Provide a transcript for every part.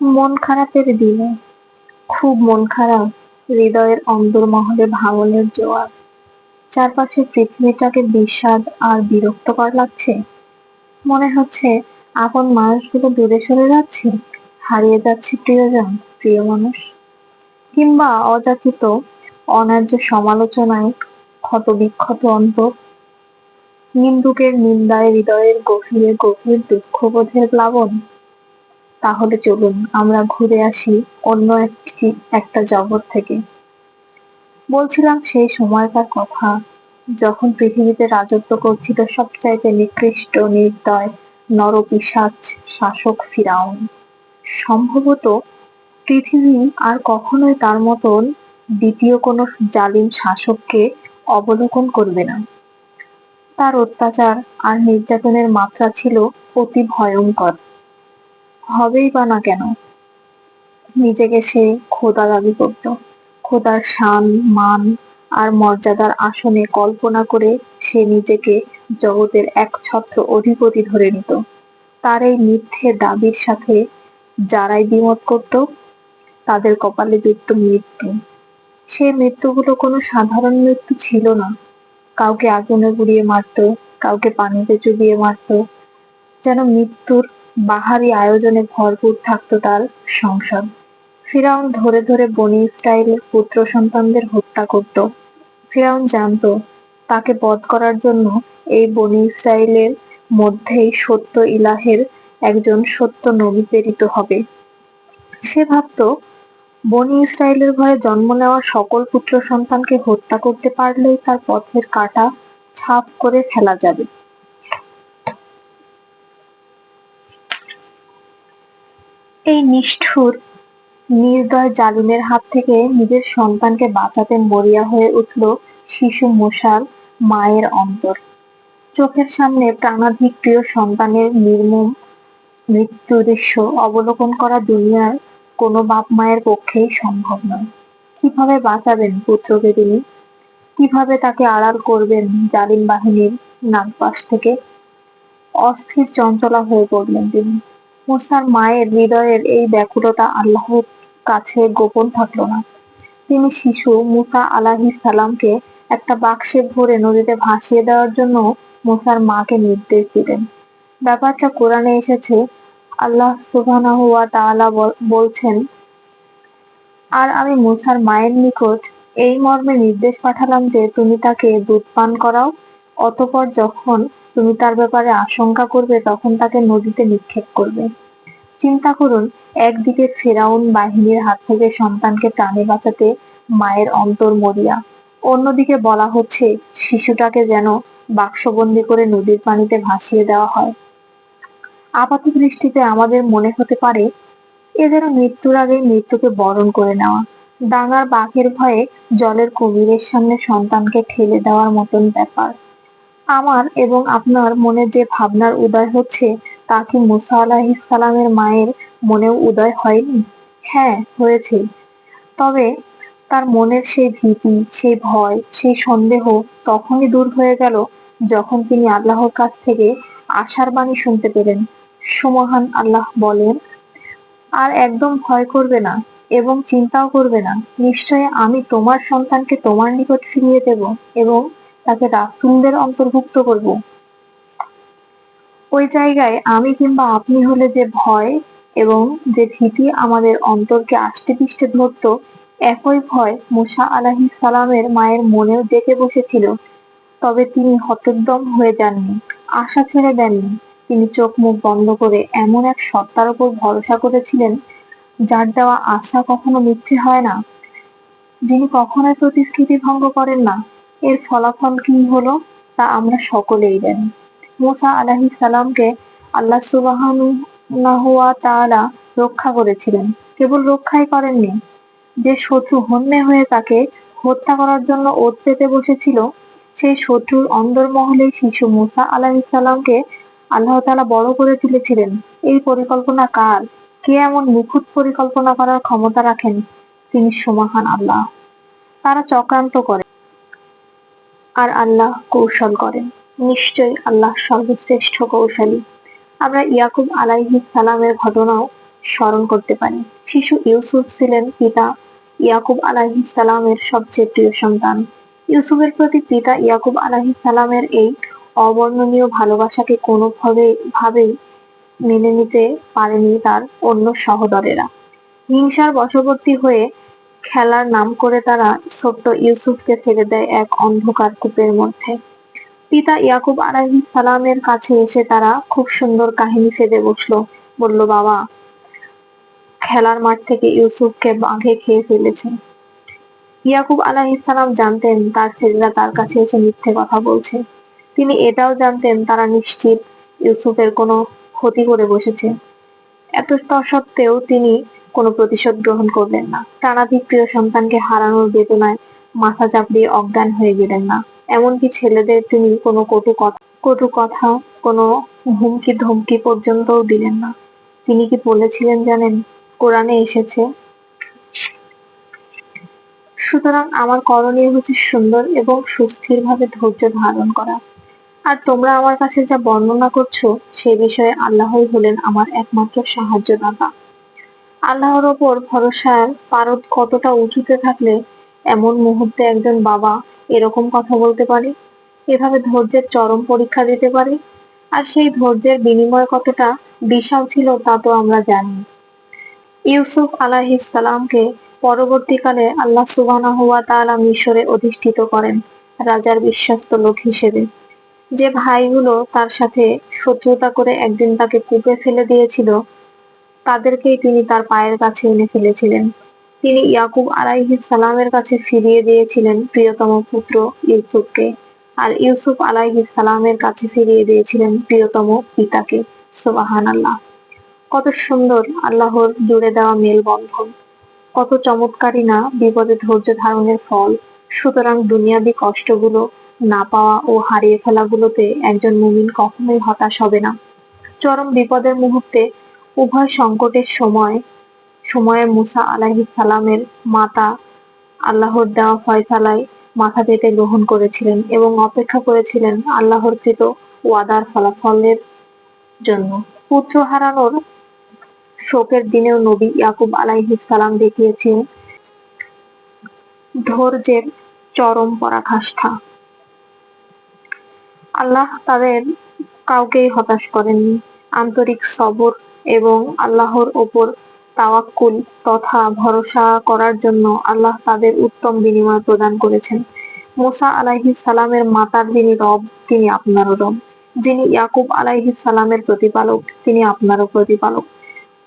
মন খারাপের দিনে, খুব মন খারাপ, হৃদয়ের অন্দরমহলে ভাঙনের জোয়ার। চারপাশে পৃথিবীটাকে বিষাদ আর বিরক্তকর লাগছে। মনে হচ্ছে আপন মানুষগুলো দূরে সরে যাচ্ছে, হারিয়ে যাচ্ছে প্রিয়জন, প্রিয় মানুষ। কিংবা অযাচিত, অন্যায্য সমালোচনায় ক্ষত বিক্ষত অন্তর। নিন্দুকের নিন্দায় হৃদয়ের গভীরে গভীর দুঃখবোধের প্লাবন। তাহলে চলুন আমরা ঘুরে আসি অন্য একটি, একটা জগৎ থেকে। বলছিলাম সেই সময়কার কথা, যখন পৃথিবীতে রাজত্ব করছিল সবচাইতে নিকৃষ্ট, নির্দয়, নরপিশাচ শাসক ফিরাউন। সম্ভবত পৃথিবী আর কখনোই তার মতন দ্বিতীয় কোনো জালিম শাসককে অবলোকন করবে না। তার অত্যাচার আর নির্যাতনের মাত্রা ছিল অতি ভয়ঙ্কর। হবেই বা না কেন? নিজেকে সে খোদা দাবি করত। খোদার শান, মান আর মর্যাদার আসনে কল্পনা করে সে নিজেকে জগতের এক ছত্র অধিপতি ধরে নিত। তার এই মিথ্যে দাবির সাথে যারাই বিমত করত, তাদের কপালে যুক্ত মৃত্যু। সে মৃত্যুগুলো কোনো সাধারণ মৃত্যু ছিল না। কাউকে আগুনে পুড়িয়ে মারত, কাউকে পানিতে চুবিয়ে মারত, যেন মৃত্যুর বাহারি আয়োজনে ভরপুর থাকতো তার সংসার। ফিরাউন ধরে ধরে বনি ইসরায়েলের পুত্র সন্তানদের হত্যা করত। ফিরাউন জানতো, তাকে বধ করার জন্য এই বনি ইসরায়েলের মধ্যেই সত্য ইলাহের একজন সত্য নবী প্রেরিত হবে। সে ভাবতো, বনি ইসরায়েলের ঘরে জন্ম নেওয়া সকল পুত্র সন্তানকে হত্যা করতে পারলেই তার পথের কাটা ছাপ করে ফেলা যাবে। এই নিষ্ঠুর, নির্দয় জালিমের হাত থেকে নিজের সন্তানকে বাঁচাতে মরিয়া হয়ে উঠল শিশু মশার মায়ের অন্তর। চোখের সামনে প্রাণাধিক প্রিয় সন্তানের নির্মম মৃত্যু দৃশ্য অবলোকন করা দুনিয়ার কোনো বাপ মায়ের পক্ষেই সম্ভব নয়। কীভাবে বাঁচাবেন পুত্রকে তিনি? কীভাবে তাকে আড়াল করবেন জালিম বাহিনীর নাগপাশ থেকে? অস্থির চঞ্চলা হয়ে পড়লেন তিনি। মুসার মায়ের হৃদয়ের এই ব্যাকুলতা আল্লাহর কাছে গোপন থাকল না। তিনি শিশু মুসা আলাহি সালামকে একটা বাক্সে ভরে নদীতে ভাসিয়ে দেওয়ার জন্য মুসার মাকে নির্দেশ দিলেন। ব্যাপারটা কোরআনে এসেছে। আল্লাহ সুবহানাহু বলছেন, আর আমি মুসার মায়ের নিকট এই মর্মে নির্দেশ পাঠালাম যে তুমি তাকে দুধ পান করাও, অতপর যখন তুমি তার ব্যাপারে আশঙ্কা করবে, তখন তাকে নদীতে নিক্ষেপ করবে। চিন্তা করুন, একদিকে ফেরাউন বাহিনীর হাত থেকে সন্তানকে প্রাণে বাঁচাতে মায়ের অন্তর মরিয়া। অন্যদিকে বলা হচ্ছে, শিশুটাকে যেন বাক্সবন্দি করে নদীর পানিতে ভাসিয়ে দেওয়া হয়। আপাত দৃষ্টিতে আমাদের মনে হতে পারে, এ যেন মৃত্যুর আগে মৃত্যুকে বরণ করে নেওয়া। ডাঙার বাঘের ভয়ে জলের কুমিরের সামনে সন্তানকে ঠেলে দেওয়ার মতন ব্যাপার। আমার এবং আপনার মনে যে ভাবনার উদয় হচ্ছে, তা কি মুসা সালামের মায়ের মনেও উদয় হয়নি? হ্যাঁ হয়েছে। তবে তার মনের সেই ভীতি, সেই ভয়, সেই সন্দেহ তখনই দূর হয়ে গেল যখন তিনি আল্লাহর কাছ থেকে আশার বাণী শুনতে পেলেন। সুমহান আল্লাহ বলেন, আর একদম ভয় করবে না এবং চিন্তাও করবে না। নিশ্চয় আমি তোমার সন্তানকে তোমার নিকট ফিরিয়ে দেব এবং তাকে রাসুলদের অন্তর্ভুক্ত করব। ওই জায়গায় আমি কিংবা আপনি হলে যে ভয় এবং যে ভীতি আমাদের অন্তরকে আষ্টে পিষ্টে ধরত, একই ভয় মুসা আলাহি সালামের মায়ের মনেও ডেকে বসেছিল। তবে তিনি হতোদ্যম হয়ে যাননি, আশা ছেড়ে দেননি। তিনি চোখ মুখ বন্ধ করে এমন এক সত্তার উপর ভরসা করেছিলেন, যার দেওয়া আশা কখনো মিথ্যে হয় না। যিনি কখনোই প্রতিশ্রুতি ভঙ্গ করেন না এর ফলাফল কি হলো তা আমরা সকলেই জানি। মুসা আলাহি সালামকে আল্লাহ তাআলা রক্ষা করেছিলেন। কেবল রক্ষাই করেননি, যে শত্রু হন্যে হয়ে তাকে হত্যা করার জন্য ওত পেতে বসেছিল, সেই শত্রুর অন্দরমহলে শিশু মুসা আলাহি সালামকে আল্লাহ তালা বড় করে তুলেছিলেন। এই পরিকল্পনা কার? কে এমন নিখুঁত পরিকল্পনা করার ক্ষমতা রাখেন? তিনি সমাহান আল্লাহ তারা চক্রান্ত করে। আর আল্লাহ কৌশল করেন। নিশ্চয়ই আল্লাহ সর্বশ্রেষ্ঠ কৌশলী। আমরা ইয়াকুব আলাইহি সালামের ঘটনাও স্মরণ করতে পারি। শিশু ইউসুফ ছিলেন পিতা ইয়াকুব আলাহি সালামের সবচেয়ে প্রিয় সন্তান। ইউসুফের প্রতি পিতা ইয়াকুব আলাহি সালামের এই অবর্ণনীয় ভালোবাসাকে কোনোভাবে ভাবেই মেনে নিতে পারেনি তার অন্য সহদরেরা। হিংসার বশবর্তী হয়ে খেলার নাম করে তারা ছোট্ট ইউসুফকে ফেলে দেয় এক অন্ধকার কূপের মধ্যে। পিতা ইয়াকুব আলাইহিস সালামের কাছে এসে তারা খুব সুন্দর কাহিনী ফেলে বসল। বলল, বাবা, খেলার মাঠ থেকে ইউসুফকে বাঘে খেয়ে ফেলেছে। ইয়াকুব আলাইহিস সালাম জানতেন তার ছেলেরা তার কাছে এসে মিথ্যে কথা বলছে। তিনি এটাও জানতেন তারা নিশ্চিত ইউসুফের কোনো ক্ষতি করে বসেছে। এত সত্ত্বেও তিনি কোনো প্রতিশোধ গ্রহণ করলেন না। টানাধিক প্রিয় সন্তানকে হারানোর বেদনায় মাথা চাপড়িয়ে অজ্ঞান হয়ে গেলেন না। এমনকি ছেলেদের তিনি কোনো কটু কথা কটু কথা, কোনো হুমকি ধমকি পর্যন্তও দিলেন না। তিনি কি বলেছিলেন জানেন? কোরআনে এসেছে, সুতরাং আমার করণীয় হচ্ছে সুন্দর এবং সুস্থির ভাবে ধৈর্য ধারণ করা। আর তোমরা আমার কাছে যা বর্ণনা করছ, সে বিষয়ে আল্লাহই হলেন আমার একমাত্র সাহায্যদাতা। আল্লাহর ওপর ভরসার পারদ কতটা উঁচুতে থাকলে এমন মুহূর্তে একজন বাবা এরকম কথা বলতে পারে? এভাবে ধৈর্যের চরম পরীক্ষা দিতে পারে? আর সেই ধৈর্যের বিনিময় কতটা বিশাল ছিল তা তো আমরা জানি। ইউসুফ আলাহিস সালামকে পরবর্তীকালে আল্লাহ সুবাহ হুয়া তাআলা মিশরে অধিষ্ঠিত করেন রাজার বিশ্বস্ত লোক হিসেবে। যে ভাইগুলো তার সাথে শত্রুতা করে একদিন তাকে কূপে ফেলে দিয়েছিল তাদেরকেই তিনি তার পায়ের কাছে এনে ফেলেছিলেন। তিনি ইয়াকুব আলাইহিস সালামের কাছে ফিরিয়ে দিয়েছিলেন প্রিয়তম পুত্র ইউসুফকে। আর ইউসুফ আলাইহিস সালামের কাছে ফিরিয়ে দিয়েছিলেন প্রিয়তম পিতাকে। সোবাহান আল্লাহ কত সুন্দর আল্লাহর জুড়ে দেওয়া মেলবন্ধন। কত চমৎকারী না বিপদে ধৈর্য ধারণের ফল। সুতরাং দুনিয়াবি কষ্টগুলো না পাওয়া ও হারিয়ে ফেলাগুলোতে একজন মুমিন কখনোই হতাশ হবে না। চরম বিপদের মুহূর্তে উভয় সংকটের সময়, সময়ে মুসা আলাহি সালামের মাতা আল্লাহর দেওয়া ফয়সালায় মাথা পেতে গ্রহণ করেছিলেন এবং অপেক্ষা করেছিলেন আল্লাহর কৃত ওয়াদার ফলাফলের জন্য। পুত্র হারানোর শোকের দিনেও নবী ইয়াকুব সালাম দেখিয়েছেন ধৈর্যের চরম পরাকাষ্ঠা। আল্লাহ তাদের কাউকেই হতাশ করেননি। আন্তরিক সবর এবং আল্লাহর ওপর তাওয়াক্কুল তথা ভরসা করার জন্য আল্লাহ তাদের উত্তম বিনিময় প্রদান করেছেন। মোসা আলাইহিস সালামের মাতার যিনি রব, তিনি আপনারও রব। যিনি ইয়াকুব আলাইহিস সালামের প্রতিপালক, তিনি আপনারও প্রতিপালক।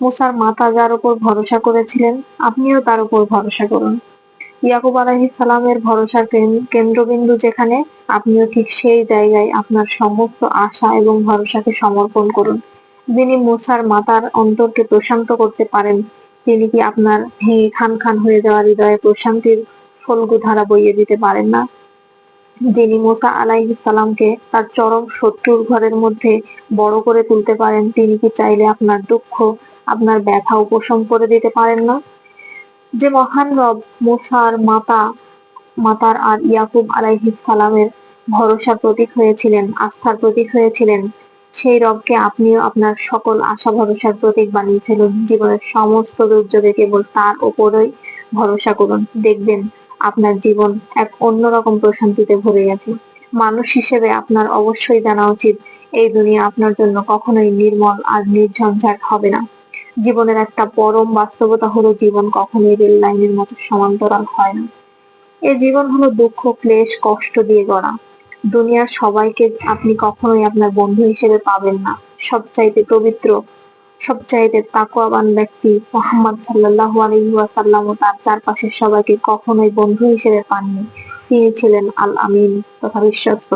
মুসার মাতা যার উপর ভরসা করেছিলেন, আপনিও তার উপর ভরসা করুন। ইয়াকুব আলাহি সালামের ভরসার কেন্দ্রবিন্দু যেখানে, আপনিও ঠিক সেই জায়গায় আপনার সমস্ত আশা এবং ভরসাকে সমর্পণ করুন। যিনি মুসার মাতার অন্তরকে প্রশান্ত করতে পারেন, তিনি কি আপনার ভেঙে খান খান হয়ে যাওয়া হৃদয়ে প্রশান্তির ফলগু ধারা বইয়ে দিতে পারেন না? যিনি মুসা সালামকে তার চরম শত্রুর ঘরের মধ্যে বড় করে তুলতে পারেন, তিনি কি চাইলে আপনার দুঃখ, আপনার ব্যথা উপশম করে দিতে পারেন না? যে মহান রব মুসার মাতা, মাতার আর ইয়াকুব সালামের ভরসা প্রতীক হয়েছিলেন, আস্থার প্রতীক হয়েছিলেন সেই রবকে আপনিও আপনার সকল আশা, ভরসার প্রতীক বানিয়ে ফেলুন। জীবনের সমস্ত দুর্যোগে কেবল তার ওপরই ভরসা করুন। দেখবেন, আপনার জীবন এক অন্যরকম প্রশান্তিতে ভরে গেছে। মানুষ হিসেবে আপনার অবশ্যই জানা উচিত, এই দুনিয়া আপনার জন্য কখনোই নির্মল আর নির্ঝঞ্ঝাট হবে না। জীবনের একটা পরম বাস্তবতা হলো জীবন কখনোই রেল লাইনের মতো সমান্তরাল হয় না। এই জীবন হলো দুঃখ, ক্লেশ, কষ্ট দিয়ে গড়া। দুনিয়ার সবাইকে আপনি কখনোই আপনার বন্ধু হিসেবে পাবেন না। সবচাইতে পবিত্র, সবচাইতে তাকওয়াবান ব্যক্তি মোহাম্মদ সাল্লাল্লাহু আলাইহি ওয়াসাল্লাম ও তার চারপাশের সবাইকে কখনোই বন্ধু হিসেবে পাননি। তিনি ছিলেন আল আমিন তথা বিশ্বস্ত।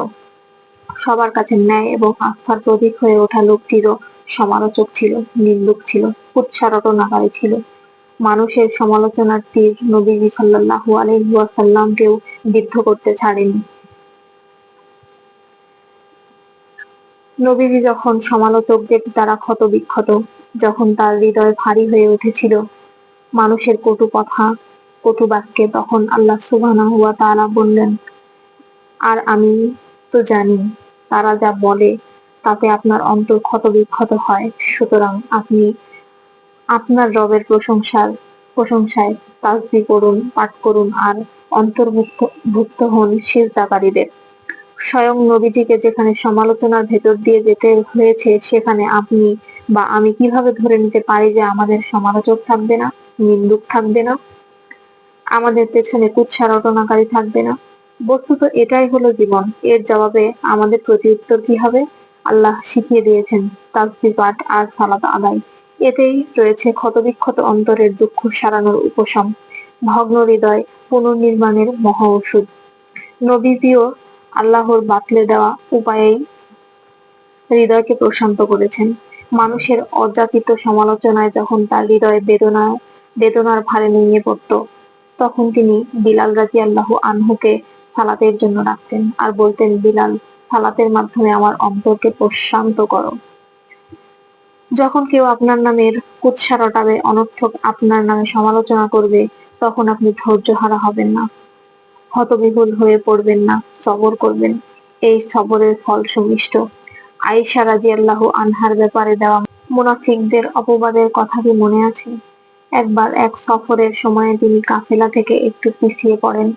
সবার কাছে ন্যায় এবং আস্থার প্রতীক হয়ে ওঠা লোকটিরও সমালোচক ছিল, নিন্দুক ছিল উৎসারটনাকারী ছিল। মানুষের সমালোচনার তীর নবীজি সাল্লাল্লাহু আলাইহি ওয়াসাল্লামকেও বিদ্ধ করতে ছাড়েনি। নবীজি যখন সমালোচকদের দ্বারা ক্ষত বিক্ষত যখন তার হৃদয় ভারী হয়ে উঠেছিল, মানুষের কটু কথা, কটু বাক্যে তখন আল্লাহ সুবহানাহু ওয়া তাআলা বললেন, আর আমি তো জানি, তারা যা বলে, তাতে আপনার অন্তর ক্ষত বিক্ষত হয়। সুতরাং আপনি আপনার রবের প্রশংসার, প্রশংসায় তাসবি করুন, পাঠ করুন, আর অন্তর্ভুক্ত, ভুক্ত হন সিজদাকারীদের। স্বয়ং নবীজিকে যেখানে সমালোচনার ভেতর দিয়ে যেতে হয়েছে, সেখানে আপনি বা আমি কীভাবে ধরে নিতে পারি যে আমাদের সমালোচক থাকবে না, নিন্দুক থাকবে না? আমাদের পেছনে কুৎসা রটনাকারী থাকবে না? বস্তুত এটাই হলো জীবন। এর জবাবে আমাদের প্রতি উত্তর কি হবে? আল্লাহ শিখিয়ে দিয়েছেন তাসবিহ পাঠ আর সালাত আদায়। এতেই রয়েছে ক্ষতবিক্ষত অন্তরের দুঃখ সারানোর উপশম। ভগ্ন হৃদয় পুনর্নির্মাণের মহা ওষুধ নবীজিও আল্লাহর বাতলে দেওয়া উপায়েই হৃদয়কে প্রশান্ত করেছেন। মানুষের অযাচিত সমালোচনায় যখন তার হৃদয় বেদনা, বেদনার ভারে নিয়ে পড়ত, তখন তিনি বিলাল রাজি আল্লাহ আনহুকে সালাতের জন্য ডাকতেন আর বলতেন, বিলাল, সালাতের মাধ্যমে আমার অন্তরকে প্রশান্ত করো। যখন কেউ আপনার নামের কুৎসা রটাবে অনর্থক আপনার নামে সমালোচনা করবে, তখন আপনি ধৈর্য হারা হবেন না। হতবিহুল হয়ে পড়বেন না, সবর করবেন। এই সবরের ফল সুমিষ্ট। আয়েশা রাজি আল্লাহ আনহার ব্যাপারে দেওয়া মুনাফিকদের অপবাদের কথা কি মনে আছে? একবার এক সফরের সময়ে তিনি কাফেলা থেকে একটু পিছিয়ে পড়েন।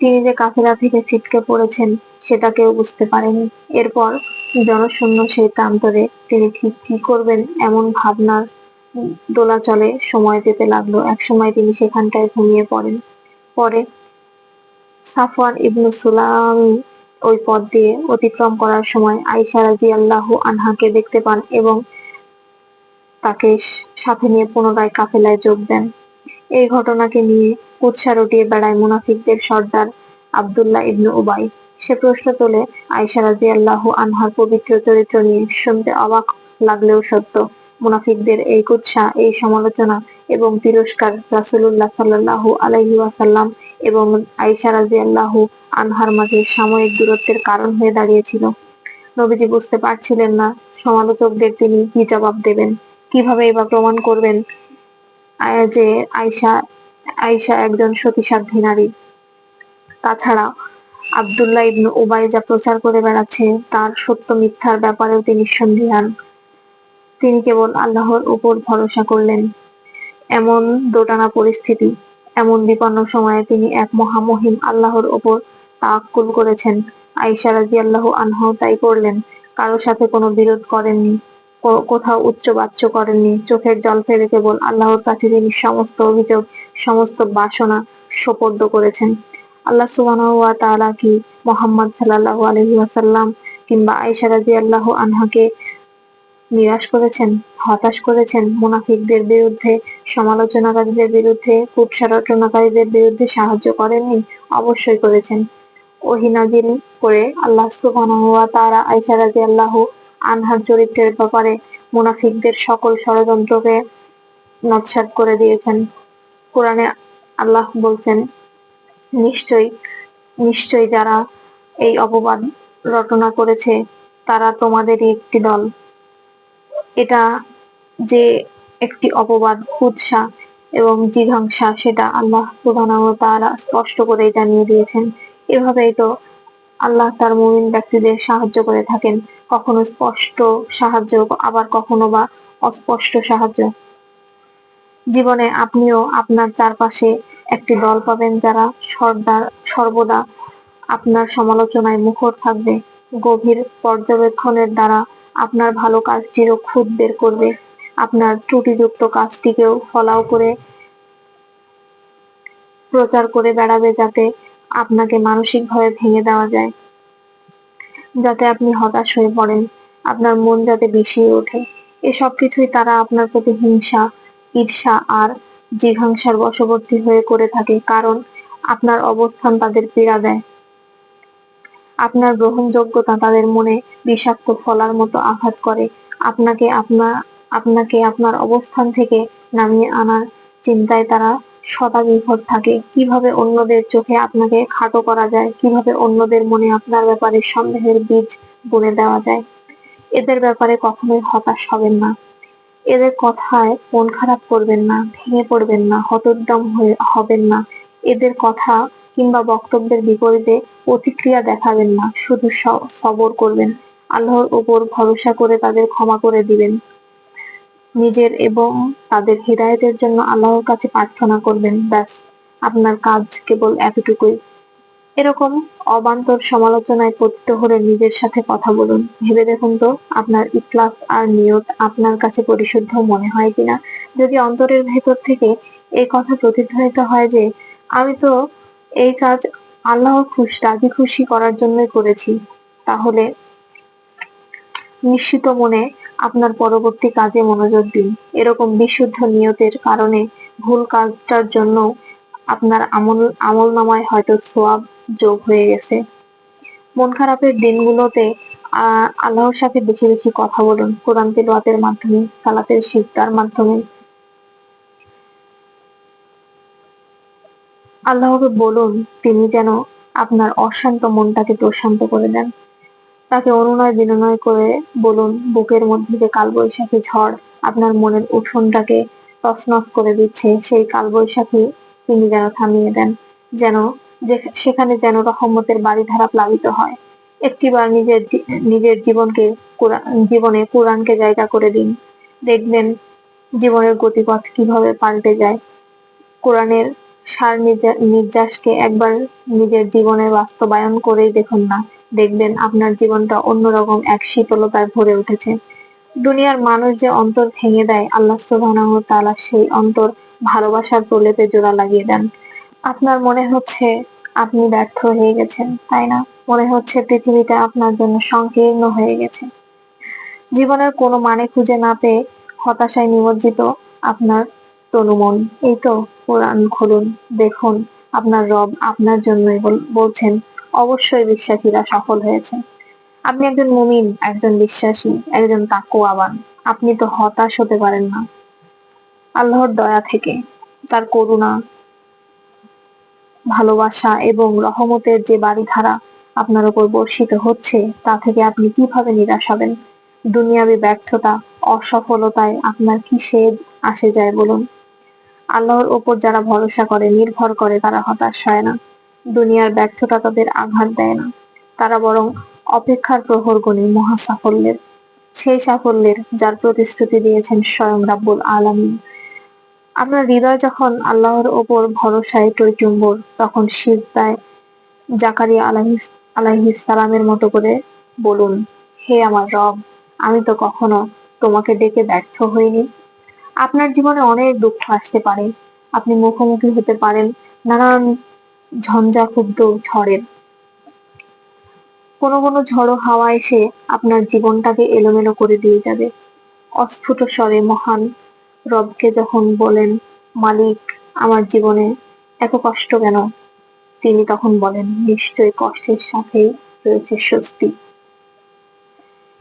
তিনি যে কাফেলা থেকে ছিটকে পড়েছেন, সেটা কেউ বুঝতে পারেনি। এরপর জনশূন্য সেই প্রান্তরে তিনি ঠিক কি করবেন এমন ভাবনার দোলাচলে সময় যেতে লাগল। একসময় তিনি সেখানটায় ঘুমিয়ে পড়েন। পরে সাফওয়ান ইবনু সুলামি ওই পথ দিয়ে অতিক্রম করার সময় আইসা রাজি আল্লাহ আনহাকে দেখতে পান এবং তাকে সাথে নিয়ে পুনরায় কাফেলায় যোগ দেন। এই ঘটনাকে নিয়ে উৎসাহ রটিয়ে বেড়ায় মুনাফিকদের সর্দার আবদুল্লাহ ইবনু উবাই। সে প্রশ্ন তোলে আয়সা রাজি আল্লাহ আনহার পবিত্র চরিত্র নিয়ে শুনতে অবাক লাগলেও সত্য, মুনাফিকদের এই কুৎসা, এই সমালোচনা এবং তিরস্কার রাসুল্লাহ সাল্লাহ আলাইহি ওয়াসাল্লাম এবং আয়সা রাজি আল্লাহ আনহার মাঝে সাময়িক দূরত্বের কারণ হয়ে দাঁড়িয়েছিল। নবীজি বুঝতে পারছিলেন না, সমালোচকদের তিনি কি জবাব দেবেন, কীভাবে এবার প্রমাণ করবেন যে আয়সা আয়সা একজন সতীসাধ্যী নারী। তাছাড়া আবদুল্লাহ ইবনু উবাই যা প্রচার করে বেড়াচ্ছে, তার সত্য মিথ্যার ব্যাপারেও তিনি সন্দিহান। তিনি কেবল আল্লাহর উপর ভরসা করলেন। এমন দোটানা পরিস্থিতি এমন বিপন্ন সময়ে তিনি এক মহামহিম আল্লাহর ওপর তাক্কুল করেছেন। আইসা রাজি আল্লাহ আনহাও তাই করলেন। কারও সাথে কোনো বিরোধ করেননি কোথাও উচ্চ বাচ্য করেননি। চোখের জল ফেলে কেবল আল্লাহর কাছে তিনি সমস্ত অভিযোগ, সমস্ত বাসনা সোপর্দ করেছেন। আল্লাহ সুবহানাহু কি মোহাম্মদ সাল্লাল্লাহু আলাইহি ওয়াসাল্লাম কিংবা আয়েশা রাদিয়াল্লাহু আনহাকে নিরাশ করেছেন? হতাশ করেছেন মুনাফিকদের বিরুদ্ধে, সমালোচনাকারীদের বিরুদ্ধে কুৎসা রচনাকারীদের বিরুদ্ধে সাহায্য করেননি, অবশ্যই করেছেন। ওহিনাজিল করে আল্লাহ সুবহানাহু ওয়া তাআলা আয়েশা রাদিয়াল্লাহু আনহার চরিত্রের ব্যাপারে মুনাফিকদের সকল ষড়যন্ত্রকে নৎসাত করে দিয়েছেন। কোরআনে আল্লাহ বলছেন, নিশ্চয়ই নিশ্চয়ই যারা এই অপবাদ রটনা করেছে, তারা তোমাদেরই একটি দল। এটা যে একটি অপবাদ, কুৎসা এবং জিঘাংসা সেটা আল্লাহ তাআলা স্পষ্ট করে জানিয়ে দিয়েছেন। এভাবেই তো আল্লাহ তার মুমিন ব্যক্তিদের সাহায্য করে থাকেন। কখনো স্পষ্ট সাহায্য, আবার কখনো বা অস্পষ্ট সাহায্য। জীবনে আপনিও আপনার চারপাশে একটি দল পাবেন যারা সর্দার, সর্বদা আপনার সমালোচনায় মুখর থাকবে। গভীর পর্যবেক্ষণের দ্বারা আপনার ভালো কাজটিরও খুদ বের করবে। আপনার ত্রুটিযুক্ত কাজটিকেও ফলাও করে প্রচার করে বেড়াবে যাতে আপনাকে মানসিকভাবে ভেঙে দেওয়া যায়। যাতে আপনি হতাশ হয়ে পড়েন, আপনার মন যাতে বিষিয়ে ওঠে। এসব কিছুই তারা আপনার প্রতি হিংসা, ঈর্ষা আর জিঘাংসার বশবর্তী হয়ে করে থাকে কারণ আপনার অবস্থান তাদের পীড়া দেয়। আপনার গ্রহণযোগ্যতা তাদের মনে বিষাক্ত ফলার মতো আঘাত করে। আপনাকে আপনার আপনাকে আপনার অবস্থান থেকে নামিয়ে আনার চিন্তায় তারা সদা বিভোর থাকে। কীভাবে অন্যদের চোখে আপনাকে খাটো করা যায়? কীভাবে অন্যদের মনে আপনার ব্যাপারে সন্দেহের বীজ বুনে দেওয়া যায়? এদের ব্যাপারে কখনোই হতাশ হবেন না। এদের কথায় মন খারাপ করবেন না, ভেঙে পড়বেন না, হতোদ্যম হয়ে হবেন না। এদের কথা কিংবা বক্তব্যের বিপরীতে প্রতিক্রিয়া দেখাবেন না, শুধু সবর করবেন। আল্লাহর উপর ভরসা করে তাদের ক্ষমা করে দিবেন। নিজের এবং তাদের হৃদায়তের জন্য আল্লাহর কাছে প্রার্থনা করবেন। ব্যাস, আপনার কাজ কেবল এতটুকুই। এরকম অবান্তর সমালোচনায় পতিত হলে নিজের সাথে কথা বলুন। ভেবে দেখুন তো, আপনার ইখলাস আর নিয়ত আপনার কাছে পরিশুদ্ধ মনে হয় কিনা? যদি অন্তরের ভেতর থেকে এই কথা প্রতিধ্বনিত হয় যে, আমি তো এই কাজ আল্লাহ খুশি, রাজি খুশি করার জন্যই করেছি, তাহলে নিশ্চিত মনে আপনার পরবর্তী কাজে মনোযোগ দিন। এরকম বিশুদ্ধ নিয়তের কারণে ভুল কাজটার জন্য আপনার আমল আমল নামায় হয়তো সোয়াব যোগ হয়ে গেছে। মন খারাপের দিনগুলোতে আল্লাহর সাথে বেশি বেশি কথা বলুন। কোরআন তেলাওয়াতের মাধ্যমে, সালাতের সিজদার মাধ্যমে। আল্লাহকে বলুন, তিনি যেন আপনার অশান্ত মনটাকে প্রশান্ত করে দেন। তাকে অনুনয় বিনয় করে বলুন, বুকের মধ্যে যে কালবৈশাখী ঝড় আপনার মনের উঠোনটাকে তছনছ করে দিচ্ছে, সেই কালবৈশাখী তিনি যেন থামিয়ে দেন, যেন সেখানে যেন রহমতের বাড়িধারা প্লাবিত হয়। একটিবার নিজের নিজের জীবনকে জীবনে কোরআনকে জায়গা করে দিন। দেখবেন জীবনের গতিপথ কীভাবে পাল্টে যায়। কোরআনের সার নির্যা- নির্যাসকে একবার নিজের জীবনে বাস্তবায়ন করেই দেখুন না। দেখবেন আপনার জীবনটা অন্যরকম এক শীতলতায় ভরে উঠেছে। দুনিয়ার মানুষ যে অন্তর ভেঙে দেয়, আল্লাহ সুবহানাহু তাআলা সেই অন্তর ভালোবাসার প্রলেপে জোড়া লাগিয়ে দেন। আপনার মনে হচ্ছে আপনি ব্যর্থ হয়ে গেছেন, তাই না? মনে হচ্ছে পৃথিবীটা আপনার জন্য সংকীর্ণ হয়ে গেছে। জীবনের কোনো মানে খুঁজে না পেয়ে হতাশায় নিমজ্জিত আপনার তনুমন এই তো কোরআন খুলুন, দেখুন, আপনার রব আপনার জন্যই বল- বলছেন। অবশ্যই বিশ্বাসীরা সফল হয়েছে। আপনি একজন মুমিন, একজন বিশ্বাসী, একজন তাকওয়াবান। আপনি তো হতাশ হতে পারেন না। আল্লাহর দয়া থেকে তার করুণা, ভালোবাসা এবং রহমতের যে বাড়িধারা আপনার উপর বর্ষিত হচ্ছে, তা থেকে আপনি কীভাবে নিরাশ হবেন? দুনিয়াবি ব্যর্থতা, অসফলতায় আপনার কি সেদ আসে যায় বলুন? আল্লাহর ওপর যারা ভরসা করে, নির্ভর করে, তারা হতাশ হয় না। দুনিয়ার ব্যর্থতা তাদের আঘাত দেয় না। তারা বরং অপেক্ষার প্রহর গণে মহা সাফল্যের সেই সাফল্যের যার প্রতিশ্রুতি দিয়েছেন স্বয়ং রাব্বুল আলামিন। আপনার হৃদয় যখন আল্লাহর ওপর ভরসায় টইটুম্বর তখন সিজদায় জাকারিয়া আলাইহিস আলাইহিস সালামের মতো করে বলুন, হে আমার রব, আমি তো কখনো তোমাকে ডেকে ব্যর্থ হইনি। আপনার জীবনে অনেক দুঃখ আসতে পারে। আপনি মুখোমুখি হতে পারেন, নানান ঝঞ্ঝাক্ষুব্ধ ঝড়ের। কোনো কোনো ঝড়ো হাওয়া এসে আপনার জীবনটাকে এলোমেলো করে দিয়ে যাবে। অস্ফুট স্বরে মহান রবকে যখন বলেন, মালিক, আমার জীবনে এত কষ্ট কেন? তিনি তখন বলেন, নিশ্চয় কষ্টের সাথেই রয়েছে স্বস্তি।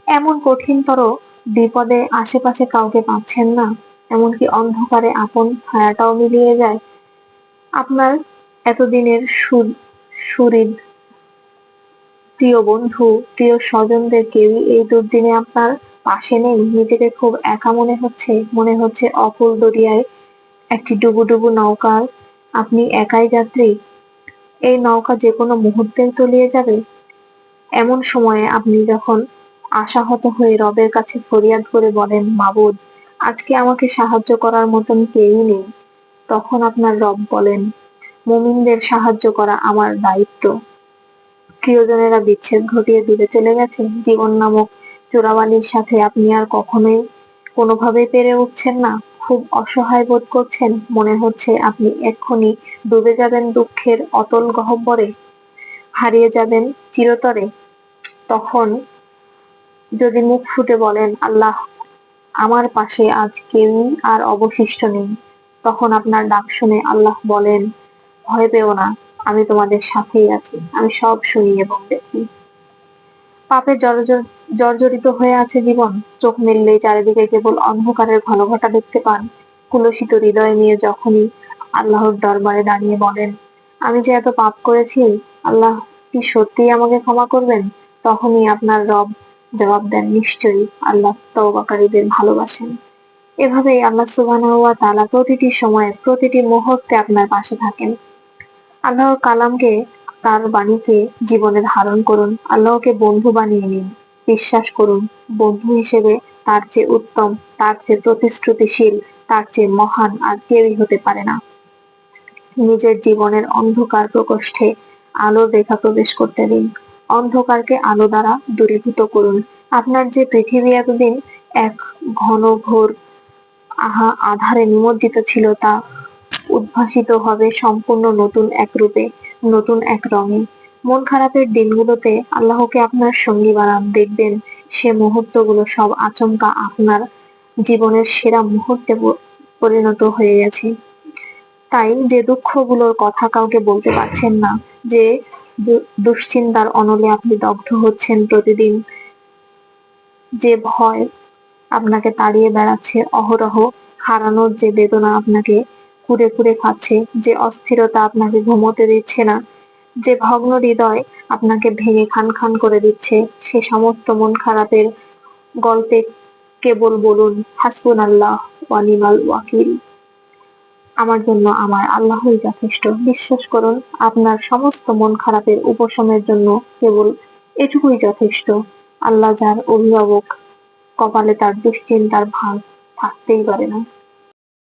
এমন কঠিনতর বিপদে আশেপাশে কাউকে পাচ্ছেন না, এমনকি অন্ধকারে আপন ছায়াটাও মিলিয়ে যায়। আপনার এতদিনের সুর, সুহৃদ, প্রিয় বন্ধু, প্রিয় স্বজনদের কেউই এই দুর্দিনে আপনার পাশে নেই। নিজেকে খুব একা মনে হচ্ছে মনে হচ্ছে অকুল দরিয়ায় একটি ডুবুডুবু নৌকার আপনি একাই যাত্রী। এই নৌকা যে কোনো মুহূর্তেই তলিয়ে যাবে। এমন সময়ে আপনি যখন আশাহত হয়ে রবের কাছে ফরিয়াদ করে বলেন, মাবুদ, আজকে আমাকে সাহায্য করার মতন কেউই নেই, তখন আপনার রব বলেন মুমিনদের সাহায্য করা আমার দায়িত্ব। প্রিয়জনেরা বিচ্ছেদ ঘটিয়ে দূরে চলে গেছে। জীবন নামক চোরাবালির সাথে আপনি আর কখনোই কোনোভাবেই পেরে উঠছেন না। খুব অসহায় বোধ করছেন। মনে হচ্ছে আপনি এক্ষুনি ডুবে যাবেন দুঃখের অতল গহ্বরে। হারিয়ে যাবেন চিরতরে। তখন যদি মুখ ফুটে বলেন, আল্লাহ, আমার পাশে আজ কেউই আর অবশিষ্ট নেই। তখন আপনার ডাক শুনে আল্লাহ বলেন ভয় পেও না, আমি তোমাদের সাথেই আছি, আমি সব শুনি এবং দেখি পাপে জর্জর জর্জরিত হয়ে আছে জীবন, চোখ মেললেই চারিদিকে কেবল অন্ধকারের ঘনঘটা দেখতে পান। কুলসিত হৃদয় নিয়ে যখনই আল্লাহর দরবারে দাঁড়িয়ে বলেন, আমি যে এত পাপ করেছি, আল্লাহ কি সত্যিই আমাকে ক্ষমা করবেন? তখনই আপনার রব জবাব দেন, নিশ্চয়ই আল্লাহ তওবাকারীদের ভালোবাসেন। এভাবেই আল্লাহ তাআলা প্রতিটি সময়ে, প্রতিটি মুহূর্তে আপনার পাশে থাকেন। আল্লাহর কালামকে তার বাণীকে জীবনে ধারণ করুন। আল্লাহকে বন্ধু বানিয়ে নিন। বিশ্বাস করুন, বন্ধু হিসেবে তার চেয়ে উত্তম, তার চেয়ে প্রতিশ্রুতিশীল, তার চেয়ে মহান আর কেউই হতে পারে না। নিজের জীবনের অন্ধকার প্রকোষ্ঠে আলোর রেখা প্রবেশ করতে দিন। অন্ধকারকে আলো দ্বারা দূরীভূত করুন। আপনার যে পৃথিবী এতদিন এক ঘন ঘোর আহা আধারে নিমজ্জিত ছিল তা উদ্ভাসিত হবে সম্পূর্ণ নতুন এক রূপে, নতুন এক রঙে। মন খারাপের দিনগুলোতে আল্লাহকে আপনার সঙ্গী বানান, দেখবেন সে মুহূর্তগুলো সব আচমকা আপনার জীবনের সেরা মুহূর্তে পরিণত হয়ে গেছে। তাই যে দুঃখগুলোর কথা কাউকে বলতে পারছেন না, যে দুশ্চিন্তার অনলে আপনি দগ্ধ হচ্ছেন প্রতিদিন, যে ভয় আপনাকে তাড়িয়ে বেড়াচ্ছে, অহরহ হারানোর যে বেদনা আপনাকে কুড়ে কুড়ে খাচ্ছে, যে অস্থিরতা আপনাকে ঘুমোতে দিচ্ছে না, যে ভগ্ন হৃদয় আপনাকে ভেঙে খান খান করে দিচ্ছে, সে সমস্ত মন খারাপের গল্পে কেবল বলুন, হাসবুন আল্লাহ ওয়ানিমাল ওয়াকিল। আমার জন্য আমার আল্লাহই যথেষ্ট। বিশ্বাস করুন, আপনার সমস্ত মন খারাপের উপশমের জন্য কেবল এটুকুই যথেষ্ট। আল্লাহ যার অভিভাবক কপালে তার দুশ্চিন্তার ভাগ থাকতেই পারে না।